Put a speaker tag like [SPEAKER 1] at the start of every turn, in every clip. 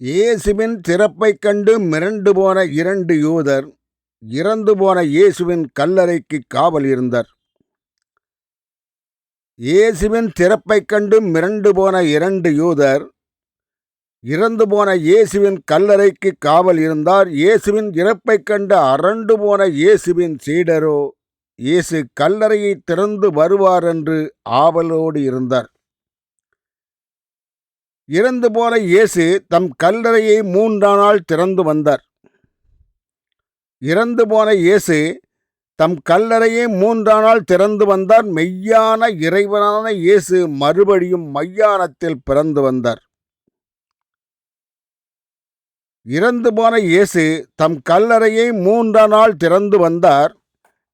[SPEAKER 1] இயேசுவின் திறப்பைக் கண்டு மிரண்டு போன இரண்டு யூதர் இறந்து போன இயேசுவின் கல்லறைக்கு காவல் இருந்தார். இயேசுவின் திறப்பைக் கண்டு மிரண்டு போன இரண்டு யூதர் இறந்து போன இயேசுவின் கல்லறைக்கு காவல் இருந்தார். இயேசுவின் இறப்பைக் கண்டு அரண்டு போன இயேசுவின் சீடரோ இயேசு கல்லறையை திறந்து வருவார் என்று ஆவலோடு இருந்தார். இறந்து போன இயேசு தம் கல்லறையை மூன்றாம் நாள் திறந்து வந்தார். இறந்து போன இயேசு தம் கல்லறையை மூன்றாம் நாள் திறந்து வந்தார். மெய்யான இறைவனான இயேசு மறுபடியும் மையானத்தில் பிறந்து வந்தார். இறந்து போன இயேசு தம் கல்லறையை மூன்றாம் நாள் திறந்து வந்தார்.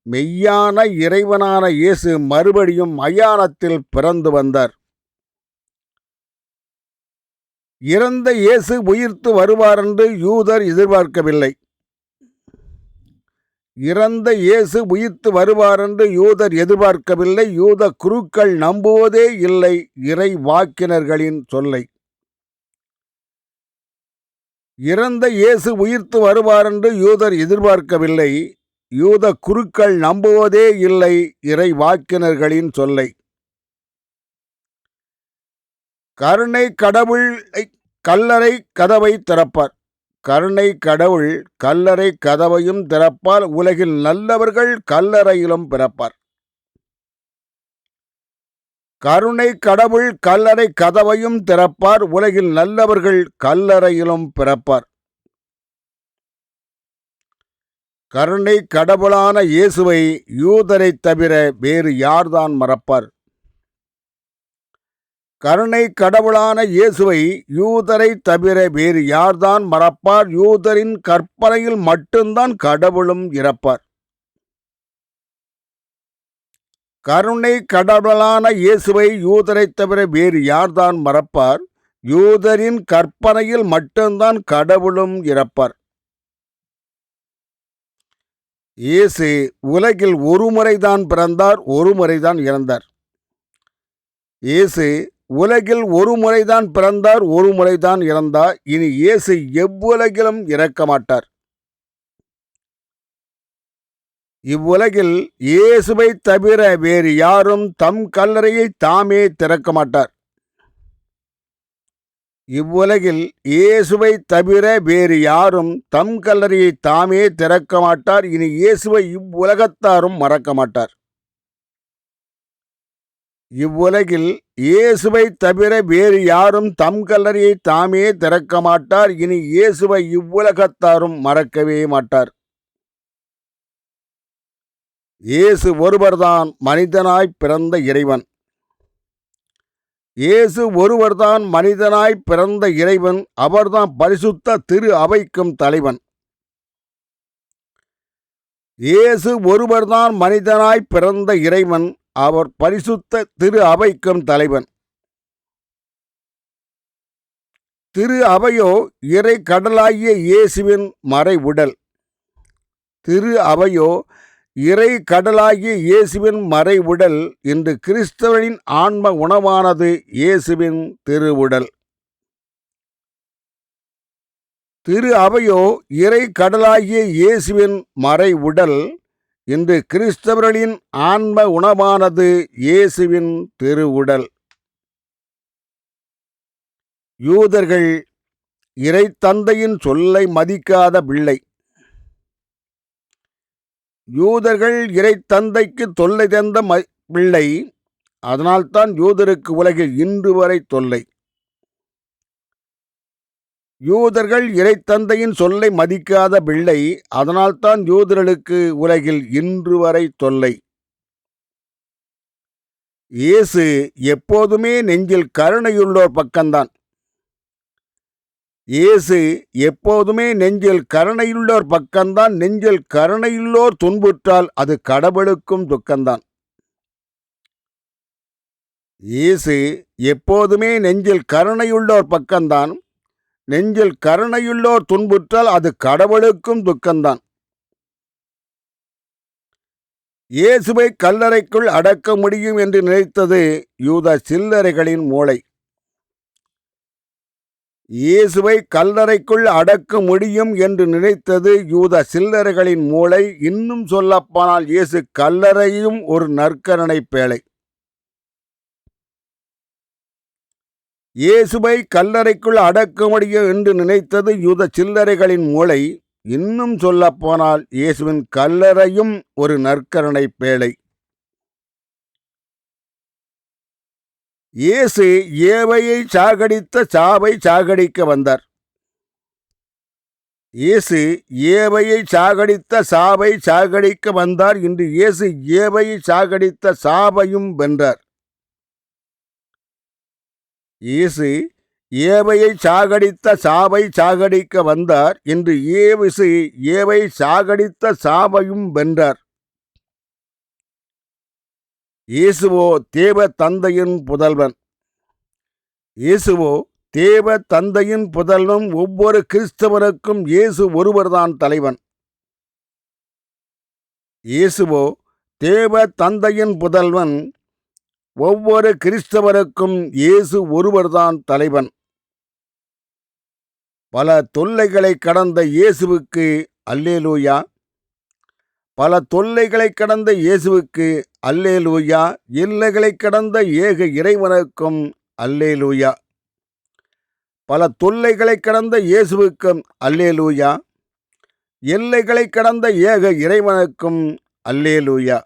[SPEAKER 1] மெய்யான இறைவனான இயேசு மறுபடியும் மயானத்தில் பிறந்து வந்தார். இறந்த இயேசு உயிர்த்து வருவார் என்று யூதர் எதிர்பார்க்கவில்லை. இறந்த இயேசு உயிர்த்து வருவார் என்று யூதர் எதிர்பார்க்கவில்லை. யூத குருக்கள் நம்புவதே இல்லை இறை வாக்கினர்களின் சொல்லை. இறந்த இயேசு உயிர்த்து வருவார் என்று யூதர் எதிர்பார்க்கவில்லை. யூத குருக்கள் நம்புவதே இல்லை இறை வாக்கினர்களின் சொல்லை. கருணை கடவுள் கல்லறை கதவை திறப்பார். கருணை கடவுள் கல்லறை கதவையும் திறப்பார். உலகில் நல்லவர்கள் கல்லறையிலும் பிறப்பார். கருணை கடவுள் கல்லறை கதவையும் திறப்பார். உலகில் நல்லவர்கள் கல்லறையிலும் பிறப்பார். கருணை கடவுளான இயேசுவை யூதரை தவிர வேறு யார்தான் மறப்பார்? கருணை கடவுளான இயேசுவை யூதரை தவிர வேறு யார்தான் மறப்பார்? யூதரின் கற்பனையில் மட்டும்தான் கடவுளும் இறப்பார். கருணை கடவுளான இயேசுவை யூதரை தவிர வேறு யார்தான் மறப்பார்? யூதரின் கற்பனையில் மட்டும்தான் கடவுளும் இறப்பார். இயேசு உலகில் ஒரு முறைதான் பிறந்தார் ஒரு முறைதான் இறந்தார். இயேசு உலகில் ஒரு முறைதான் பிறந்தார் ஒரு முறைதான் இறந்தார். இனி இயேசு எவ்வுலகிலும் இறக்க மாட்டார். இவ்வுலகில் இயேசுவை தவிர வேறு யாரும் தம் கல்லறையை தாமே திறக்க மாட்டார். இவ்வுலகில் இயேசுவை தவிர வேறு யாரும் தம் கல்லறையை தாமே திறக்க மாட்டார். இனி இயேசுவை இவ்வுலகத்தாரும் மறக்க மாட்டார். இவ்வுலகில் இயேசுவை தவிர வேறு யாரும் தம் கல்லறையை தாமே திறக்க மாட்டார். இனி இயேசுவை இவ்வுலகத்தாரும் மறக்கவே மாட்டார். இயேசு ஒருவர்தான் மனிதனாய் பிறந்த இறைவன். இயேசு ஒருவர்தான் மனிதனாய் பிறந்த இறைவன். அவர்தான் பரிசுத்த திரு அவைக்கும் தலைவன். இயேசு ஒருவர்தான் மனிதனாய் பிறந்த இறைவன். அவர் பரிசுத்த திரு அவைக்கும் தலைவன். திரு அவையோ இறை கடலாகிய இயேசுவின் மறை உடல் திரு அவையோ இறை கடலாகிய இயேசுவின் மறை உடல் இன்று கிறிஸ்தவனின் ஆன்ம உணவானது இயேசுவின் திருவுடல். திரு அவையோ இறை கடலாகிய இயேசுவின் மறை உடல் இன்று கிறிஸ்தவர்களின் ஆன்ம உணவானது இயேசுவின் திருவுடல். யூதர்கள் இறை தந்தையின் சொல்லை மதிக்காத பிள்ளை. யூதர்கள் இறை தந்தைக்கு தொல்லை தந்த ம பிள்ளை. அதனால்தான் யூதருக்கு உலகில் இன்று வரை தொல்லை. யூதர்கள் இறைத்தந்தையின் சொல்லை மதிக்காத பிள்ளை அதனால்தான் யூதர்களுக்கு உலகில் இன்று வரை தொல்லை. இயேசு எப்போதுமே நெஞ்சில் கருணையுள்ளோர் பக்கம்தான். இயேசு எப்போதுமே நெஞ்சில் கருணையுள்ளோர் பக்கம்தான் நெஞ்சில் கருணையுள்ளோர் துன்புற்றால் அது கடவுளுக்கும் துக்கம்தான். இயேசு எப்போதுமே நெஞ்சில் கருணையுள்ளோர் பக்கம்தான் நெஞ்சில் கருணையுள்ளோர் துன்புற்றால் அது கடவுளுக்கும் துக்கம்தான் இயேசுவை கல்லறைக்குள் அடக்க முடியும் என்று நினைத்தது யூத சில்லறைகளின் மூளை. இயேசுவை கல்லறைக்குள் அடக்க முடியும் என்று நினைத்தது யூத சில்லறைகளின் மூளை. இன்னும் சொல்லப்போனால் இயேசு கல்லறையும் ஒரு நற்கரணை பேழை. இயேசுவை கல்லறைக்குள் அடக்க முடியும் என்று நினைத்தது யூத சில்லறைகளின் மூளை. இன்னும் சொல்லப்போனால் இயேசுவின் கல்லறையும் ஒரு நற்கரணை பேழை இயேசு ஏவையை சாகடித்த சாவை சாகடிக்க வந்தார். இயேசு ஏவையை சாகடித்த சாவை சாகடிக்க வந்தார் இன்று இயேசு ஏவையை சாகடித்த சாவையும் வென்றார். இயேசு ஏவையை சாகடித்த சாவை சாகடிக்க வந்தார். என்று ஏவிசு ஏவை சாகடித்த சாவையும் வென்றார். இயேசுவோ தேவ தந்தையின் புதல்வன். இயேசுவோ தேவ தந்தையின் புதல்வன் ஒவ்வொரு கிறிஸ்தவருக்கும் இயேசு ஒருவர்தான் தலைவன். இயேசுவோ தேவ தந்தையின் புதல்வன் ஒவ்வொரு கிறிஸ்தவருக்கும் இயேசு ஒருவர்தான் தலைவன். பல தொல்லைகளை கடந்த இயேசுவுக்கு அல்லேலூயா. பல தொல்லைகளை கடந்த இயேசுவுக்கு அல்லேலூயா. எல்லைகளை கடந்த ஏக இறைவனுக்கும் அல்லேலூயா. பல தொல்லைகளை கடந்த இயேசுவுக்கும் அல்லேலூயா. எல்லைகளை கடந்த ஏக இறைவனுக்கும் அல்லேலூயா.